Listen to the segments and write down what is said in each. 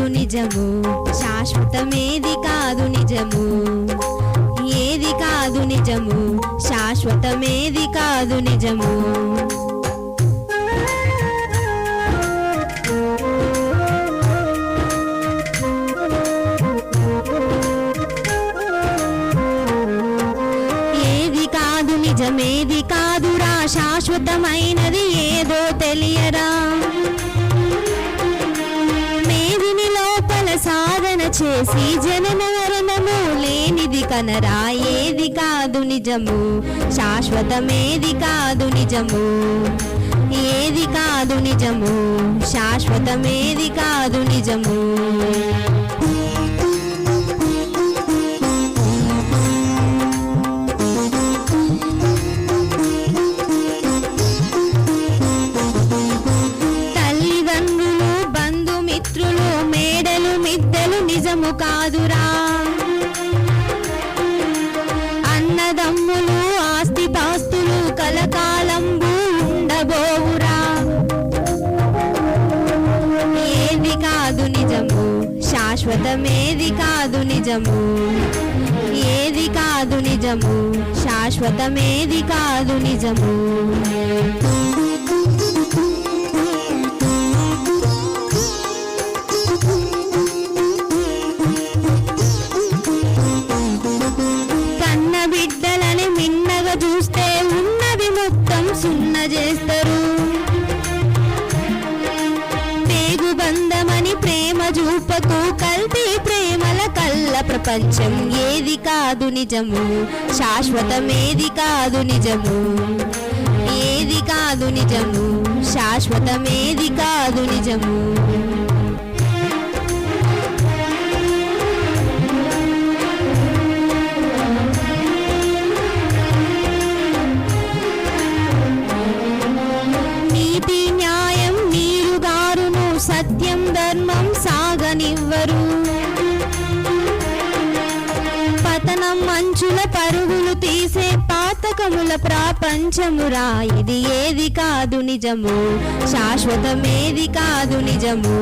నిజము. శాశ్వతమేది కాదు నిజము. ఏది కాదు నిజము. శాశ్వతమేది కాదు నిజము. ఏది కాదు నిజమేది కాదురా. శాశ్వతమైనది ఏదో తెలియరా సాధన చేసి జనన మరణము లేనిది కనరా ఏది కాదు నిజము. శాశ్వతమేది కాదు నిజము. ఏది కాదు నిజము. శాశ్వతమేది కాదు నిజము. కాదురా. అన్నదమ్ములు ఆస్తిపాస్తులు కలకాలంబు ఉండబోవురా. ఏది కాదు నిజము శాశ్వతమేది కాదు నిజము. ఏది కాదు నిజము శాశ్వతమేది కాదు నిజము. కృపకు కల్తీ ప్రేమల కళ్ళ ప్రపంచం ఏది కాదు నిజము? శాశ్వతమేది కాదు నిజము? ఏది కాదు నిజము? శాశ్వతమేది కాదు నిజము? సాగనివ్వరు పతనం మంచుల పరుగులు తీసే పాతకముల ప్రాపంచమురా ఇది ఏది కాదు నిజము. శాశ్వతమేది కాదు నిజము.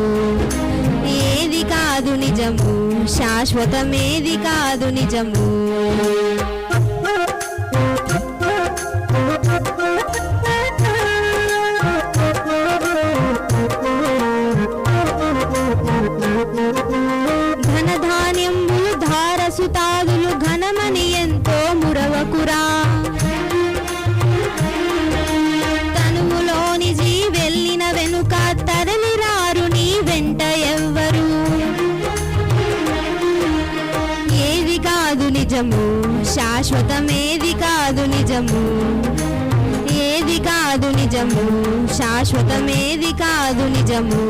ఏది కాదు నిజము. శాశ్వతమేది కాదు నిజము. సుతాదులు ఘనమని ఎంతో మురవకురా. తనువులోని జీ వెళ్ళిన వెనుక తరలిరారు నీ వెంట ఎవ్వరు. ఏది కాదు నిజము శాశ్వతమేది కాదు నిజము. ఏది కాదు నిజము శాశ్వతమేది కాదు నిజము.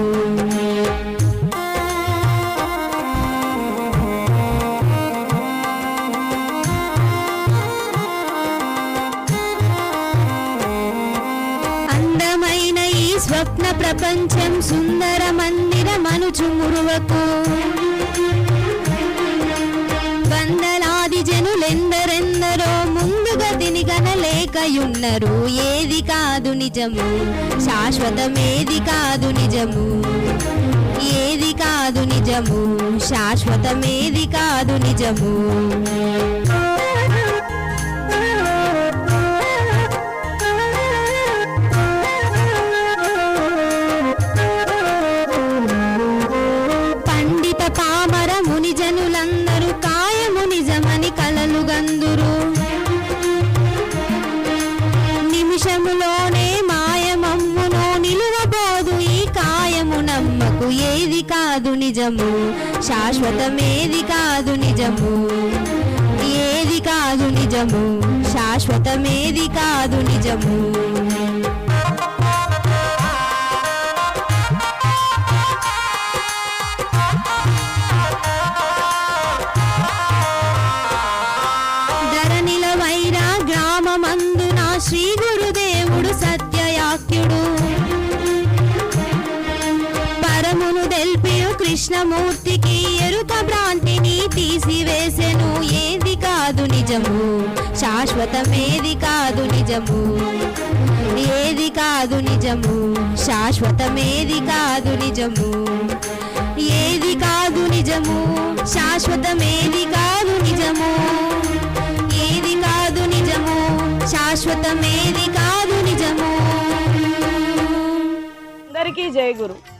స్వప్న ప్రపంచం సుందర మందిర మనుచు మురువకు. వందలాది జనులెందరెందరో ముందుగా తినిగనలేకయున్నరు ఏది కాదు నిజము. శాశ్వతమేది కాదు నిజము. ఏది కాదు నిజము. శాశ్వతమేది కాదు నిజము. కాలములోనే మాయమమ్మును నిలువబోదు ఈ కాయము నమ్మకు ఏది కాదు నిజము. శాశ్వతమేది కాదు నిజము. ఏది కాదు నిజము. శాశ్వతమేది కాదు నిజము. కృష్ణమూర్తికి ఎరుక భ్రాంతిని తీసివేసెను. ఏది కాదు నిజము. శాశ్వతమేది కాదు నిజము. ఏది కాదు నిజము. శాశ్వతమేది కాదు నిజము. ఏది కాదు నిజము. శాశ్వతమేది కాదు నిజము. ఏది కాదు నిజము. శాశ్వతమేది కాదు నిజము. అందరికీ జయ గురు.